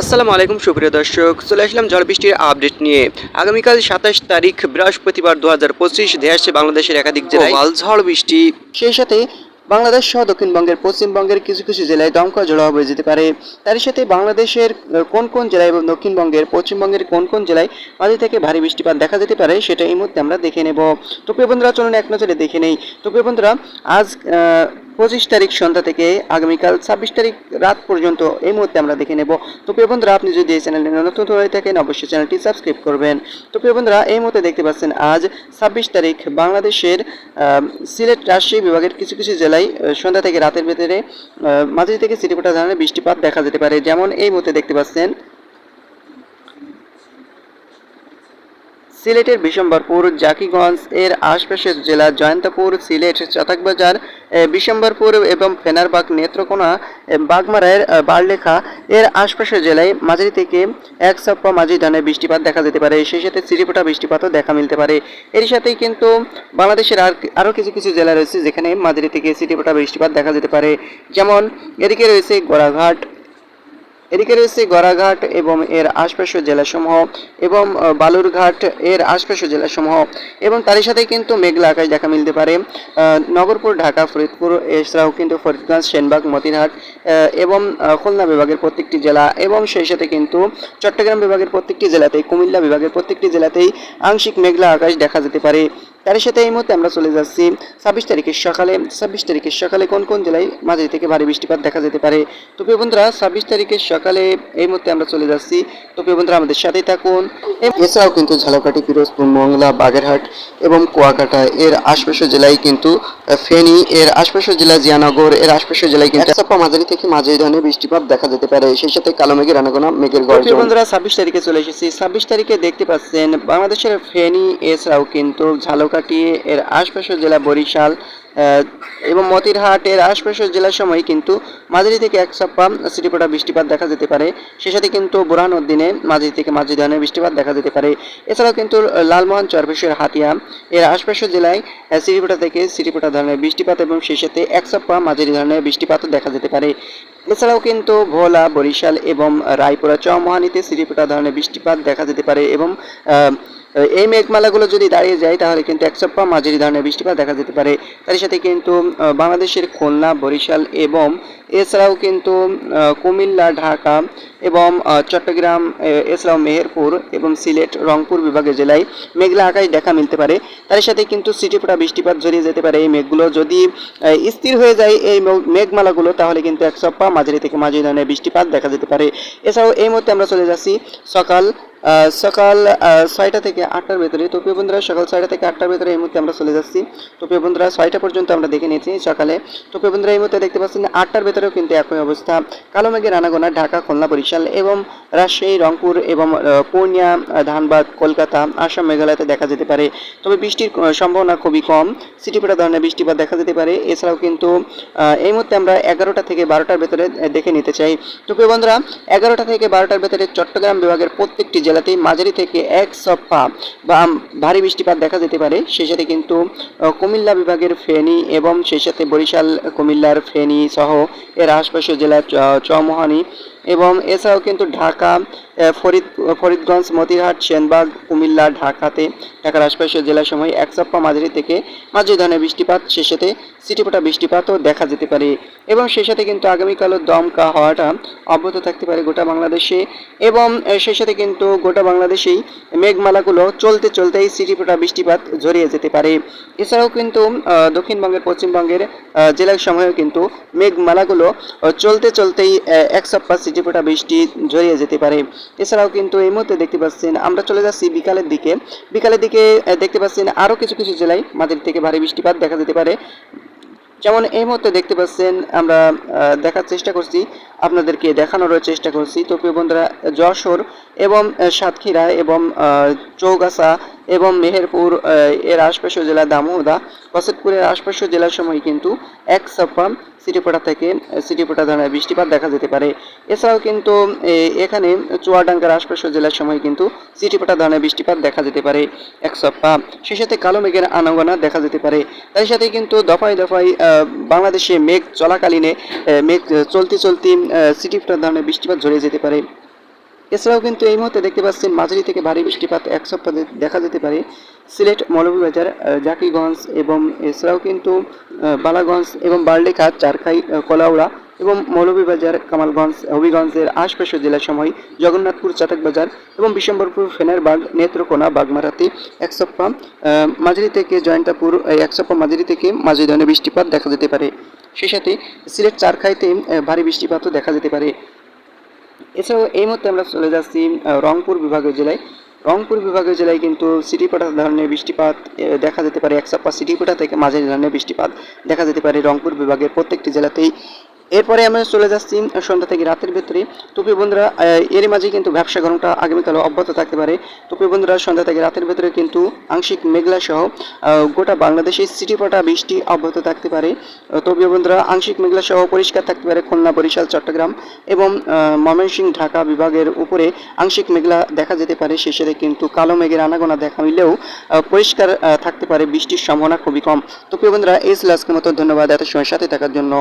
আসসালামু আলাইকুম সুপ্রিয় দর্শক। চলে আসলাম ঝড় বৃষ্টির আপডেট নিয়ে। আগামীকাল সাতাশ তারিখ বৃহস্পতিবার দু হাজার পঁচিশ দেশে বাংলাদেশের একাধিক জেলায় ঝড় বৃষ্টি। সেই সাথে বাংলাদেশ সহ দক্ষিণবঙ্গের পশ্চিমবঙ্গের কিছু কিছু জেলায় দমকা ঝোড়ো হয়ে যেতে পারে। তার সাথে বাংলাদেশের কোন কোন জেলায় এবং দক্ষিণবঙ্গের পশ্চিমবঙ্গের কোন কোন জেলায় মাঝে থেকে ভারী বৃষ্টিপাত দেখা যেতে পারে সেটা এই মুহূর্তে আমরা দেখে নেব। তো প্রিয় বন্ধুরা চলুন এক নজরে দেখে নেই। তো প্রিয় বন্ধুরা আজ পঁচিশ তারিখ সন্ধ্যা থেকে আগামীকাল ছাব্বিশ তারিখ রাত পর্যন্ত এই মুহূর্তে আমরা দেখে নেব। তো প্রিয় বন্ধুরা, আপনি যদি এই চ্যানেলে নতুন হয়ে থাকেন, অবশ্যই চ্যানেলটি সাবস্ক্রাইব করবেন। তো প্রিয় বন্ধুরা, এই মুহূর্তে দেখতে পাচ্ছেন আজ ছাব্বিশ তারিখ বাংলাদেশের সিলেট রাজশাহী বিভাগের কিছু কিছু জেলায় সন্ধ্যা থেকে রাতের ভেতরে মাঝারি থেকে সিটিপোটা ধরনের বৃষ্টিপাত দেখা যেতে পারে। যেমন এই মুহূর্তে দেখতে পাচ্ছেন সিলেটের বিশম্বরপুর, জাকিগঞ্জ এর আশপাশের জেলা জয়ন্তপুর, সিলেট চাতাকবাজার বিশম্বরপুর এবং ফেনারবাগ নেত্রকোনা বাগমারায়ের বারলেখা এর আশপাশের জেলায় মাঝারি থেকে এক সপ্তাহ মাঝি ধরনের বৃষ্টিপাত দেখা যেতে পারে। সেই সাথে চিরিপোটা বৃষ্টিপাতও দেখা মিলতে পারে। এর সাথেই কিন্তু বাংলাদেশের আর আরও কিছু কিছু জেলা রয়েছে যেখানে মাঝারি থেকে চিরিপোটা বৃষ্টিপাত দেখা যেতে পারে। যেমন এদিকে রয়েছে গোড়াঘাট এদিকে রয়েছে গড়াঘাট এবং এর আশপাশের জেলাসমূহ এবং বালুরঘাট এর আশপাশের জেলাসমূহ এবং তারই সাথে কিন্তু মেঘলা আকাশ দেখা মিলতে পারে। নগরপুর ঢাকা ফরিদপুর এছাড়াও কিন্তু ফরিদগঞ্জ সেনবাগ মতিরহাট আহ, এবং খুলনা বিভাগের প্রত্যেকটি জেলা এবং সেই সাথে কিন্তু চট্টগ্রাম বিভাগের প্রত্যেকটি জেলাতেই কুমিল্লা বিভাগের প্রত্যেকটি জেলাতেই আংশিক মেঘলা আকাশ দেখা যেতে পারে। তার সাথে এই মুহূর্তে আমরা চলে যাচ্ছি ছাব্বিশ তারিখের সকালে। ছাব্বিশ তারিখের সকালে কোন কোন জেলায় মাঝারি থেকে ভারী বৃষ্টিপাত দেখা যেতে পারে? তো প্রিয় বন্ধুরা ছাব্বিশ তারিখের সকালে এই মুহূর্তে আমরা চলে যাচ্ছি। তো প্রিয় বন্ধুরা আমাদের সাথেই থাকুন। এছাড়াও কিন্তু ঝালকাঠি পিরোজপুর মংলা বাগেরহাট এবং কুয়াকাটা এর আশপাশের জেলায় কিন্তু ফেনী এর আশপাশের জেলা জিয়ানগর এর আশপাশের জেলায় কিন্তু চাপা মাঝারি থেকে মাঝারি ধরনের বৃষ্টিপাত দেখা যেতে পারে। সেই সাথে কালো মেঘের আনাগোনা মেঘের গর্জন। বন্ধুরা ছাব্বিশ তারিখে চলে এসেছি। ছাব্বিশ তারিখে দেখতে পাচ্ছেন বাংলাদেশের ফেনী এছাড়াও কিন্তু ঝালকাঠি এর আশপাশের জেলা বরিশাল এবং মতিরহাট এর আশপাশের জেলার সময় কিন্তু মাঝারি থেকে এক সপ্তাহ সিটিপোটা বৃষ্টিপাত দেখা যেতে পারে। সে সাথে কিন্তু বোরহান উদ্দিনে মাঝারি থেকে মাঝারি ধরনের বৃষ্টিপাত দেখা যেতে পারে। এছাড়াও কিন্তু লালমোহন চরবেশের হাতিয়া এর আশপাশের জেলায় সিটিপোটা থেকে সিটিপোটা ধরনের বৃষ্টিপাত এবং সেই সাথে এক সপ্তাহ মাঝারি ধরনের বৃষ্টিপাতও দেখা যেতে পারে। এছাড়াও কিন্তু ভোলা, বরিশাল এবং রায়পুরা চমহানিতে সিটিপোটা ধরনের বৃষ্টিপাত দেখা যেতে পারে এবং এই মেঘমালাগুলো যদি দাঁড়িয়ে যায়, তাহলে কিন্তু এক সপ্তাহ মাঝারি ধরনের বৃষ্টিপাত দেখা যেতে পারে। তার সাথে কিন্তু বাংলাদেশের খুলনা, বরিশাল এবং এছাড়াও কিন্তু কুমিল্লা, ঢাকা এবং চট্টগ্রাম এছাড়াও মেহেরপুর এবং সিলেট, রংপুর বিভাগের জেলায় মেঘলা আকাশ দেখা মিলতে পারে। তার সাথে কিন্তু সিটিপোটা বৃষ্টিপাত জড়িয়ে যেতে পারে এই মেঘগুলো। যদি স্থির হয়ে যায় এই মেঘমালাগুলো, তাহলে কিন্তু এক সপ্তাহ মাঝারি থেকে মাঝারি ধরনের বৃষ্টিপাত দেখা যেতে পারে। এছাড়াও এই মুহূর্তে আমরা চলে যাচ্ছি সকাল সকাল ছয়টা থেকে আটটার ভেতরে। তো প্রিয় বন্ধুরা, সকাল ছয়টা থেকে আটটার ভেতরে এই মুহূর্তে আমরা চলে যাচ্ছি। তো প্রিয় বন্ধুরা, ছয়টা পর্যন্ত আমরা দেখে নিয়েছি সকালে। তো প্রিয় বন্ধুরা, এই মুহূর্তে দেখতে পাচ্ছেন আটটার ভেতরেও কিন্তু একই অবস্থা। কালো মেঘের আনাগোনা ঢাকা, খুলনা, বরিশাল এবং রাজশাহী, রংপুর এবং পূর্ণিয়া, ধানবাদ, কলকাতা, আসাম, মেঘালয়তে দেখা যেতে পারে। তবে বৃষ্টির সম্ভাবনা খুবই কম। সিটিপেটা ধরনের বৃষ্টিপাত দেখা যেতে পারে। এছাড়াও কিন্তু এই মুহূর্তে আমরা এগারোটা থেকে বারোটার ভেতরে দেখে নিতে চাই। তো প্রিয় বন্ধুরা, এগারোটা থেকে বারোটার ভেতরে চট্টগ্রাম বিভাগের প্রত্যেকটি জেলাতেই মাঝারি থেকে এক সফা বা ভারী বৃষ্টিপাত দেখা যেতে পারে। সেই সাথে কিন্তু কুমিল্লা বিভাগের ফেনী এবং সেই সাথে বরিশাল, কুমিল্লার ফেনী সহ এর আশপাশের জেলার চমহানি চৌমোহানি এবং এছাড়াও কিন্তু ঢাকা ফরিদ, ফরিদগঞ্জ মতিরহাট সেনবাগ, কুমিল্লা, ঢাকাতে ঢাকার আশপাশের জেলার সময় এক সপ্তাহ মাঝারি থেকে মাঝারি ধরনের বৃষ্টিপাত সেই সাথে সিটিপোটা বৃষ্টিপাতও দেখা যেতে পারে এবং সেই সাথে কিন্তু আগামীকালও দমকা হওয়াটা অব্যাহত থাকতে পারে গোটা বাংলাদেশে এবং সেই সাথে কিন্তু গোটা বাংলাদেশেই মেঘমালাগুলো চলতে চলতেই সিটিপোটা বৃষ্টিপাত ঝরিয়ে যেতে পারে। এছাড়াও কিন্তু দক্ষিণবঙ্গের, পশ্চিমবঙ্গের সময়েও কিন্তু মেঘমালাগুলো চলতে চলতেই এক সপ্তাহ সিটিপোটা বৃষ্টি জড়িয়ে যেতে পারে। এছাড়াও কিন্তু এই মুহূর্তে দেখতে পাচ্ছেন, আমরা চলে যাচ্ছি বিকালের দিকে। বিকালের দিকে দেখতে পাচ্ছেন আরও কিছু কিছু জেলায় মাঝারি থেকে ভারী বৃষ্টিপাত দেখা যেতে পারে। যেমন এই মুহূর্তে দেখতে পাচ্ছেন, আমরা দেখার চেষ্টা করছি আপনাদেরকে দেখানোর চেষ্টা করছি। তো প্রিয় বন্ধুরা, যশোর এবং সাতক্ষীরা এবং চৌগাছা এবং মেহেরপুর এর আশপাশের জেলা দামোদা, কসেটপুরের আশপাশের জেলার সময় কিন্তু এক সপ্তাহ সিটিপোটা থেকে সিটিপোটা ধরনের বৃষ্টিপাত দেখা যেতে পারে। এছাড়াও কিন্তু এখানে চুয়াডাঙ্গার আশপাশের জেলার সময় কিন্তু সিটিপোটা ধরনের বৃষ্টিপাত দেখা যেতে পারে এক সপ্তাহ সেই সাথে কালো মেঘের আনাগোনা দেখা যেতে পারে। তার সাথে কিন্তু দফায় দফায় বাংলাদেশে মেঘ চলাকালীনে মেঘ চলতি চলতি সিটিপোটা ধরনের বৃষ্টিপাত ঝরে যেতে পারে। এছাড়াও কিন্তু এই মুহূর্তে দেখতে পাচ্ছেন মাঝারি থেকে ভারী বৃষ্টিপাত এক সপ্তাহ দেখা যেতে পারে। সিলেট, মৌলভীবাজার জাকিগঞ্জ এবং এছাড়াও কিন্তু বালাগঞ্জ এবং বার্লিখা, চারখাই কলাউড়া এবং মৌলভীবাজার, কামালগঞ্জ, হবিগঞ্জের আশপাশের জেলাসমূহ জগন্নাথপুর, চাতকবাজার এবং বিশম্বরপুর, ফেনারবাগ, নেত্রকোনা, বাগমারাতে একসপ্পা মাঝারি থেকে জয়ন্তাপুর একসপ্পা মাঝারি থেকে মাঝারি ধরনের বৃষ্টিপাত দেখা যেতে পারে। সেই সাথে সিলেট চারখাইতে ভারী বৃষ্টিপাতও দেখা যেতে পারে। এছাড়াও এই মুহূর্তে আমরা চলে যাচ্ছি রংপুর বিভাগের জেলায়। রংপুর বিভাগের জেলায় কিন্তু সিটিপাটা ধরনের বৃষ্টিপাত দেখা যেতে পারে, একসাপ্পা সিটিপাটা থেকে মাঝারি ধরনের বৃষ্টিপাত দেখা যেতে পারে রংপুর বিভাগের প্রত্যেকটি জেলাতেই। এরপরে আমরা চলে যাচ্ছি সন্ধ্যা থেকে রাতের ভেতরে। তো প্রিয় বন্ধুরা এরই মাঝে কিন্তু ব্যবসা গরমটা আগামীকালও অব্যাহত থাকতে পারে। তো প্রিয় বন্ধুরা, সন্ধ্যা থেকে রাতের ভেতরে কিন্তু আংশিক মেঘলা সহ গোটা বাংলাদেশে সিটিপোটা বৃষ্টি অব্যাহত থাকতে পারে। তো প্রিয় বন্ধুরা, আংশিক মেঘলা সহ পরিষ্কার থাকতে পারে খুলনা, বরিশাল, চট্টগ্রাম এবং ময়মনসিংহ, ঢাকা বিভাগের উপরে আংশিক মেঘলা দেখা যেতে পারে। সে সাথে কিন্তু কালো মেঘের আনাগোনা দেখা মিলেও পরিষ্কার থাকতে পারে বৃষ্টির সম্ভাবনা খুবই কম। তো প্রিয় বন্ধুরা, এই আজকের মতো। ধন্যবাদ এত সময় সাথে থাকার জন্য।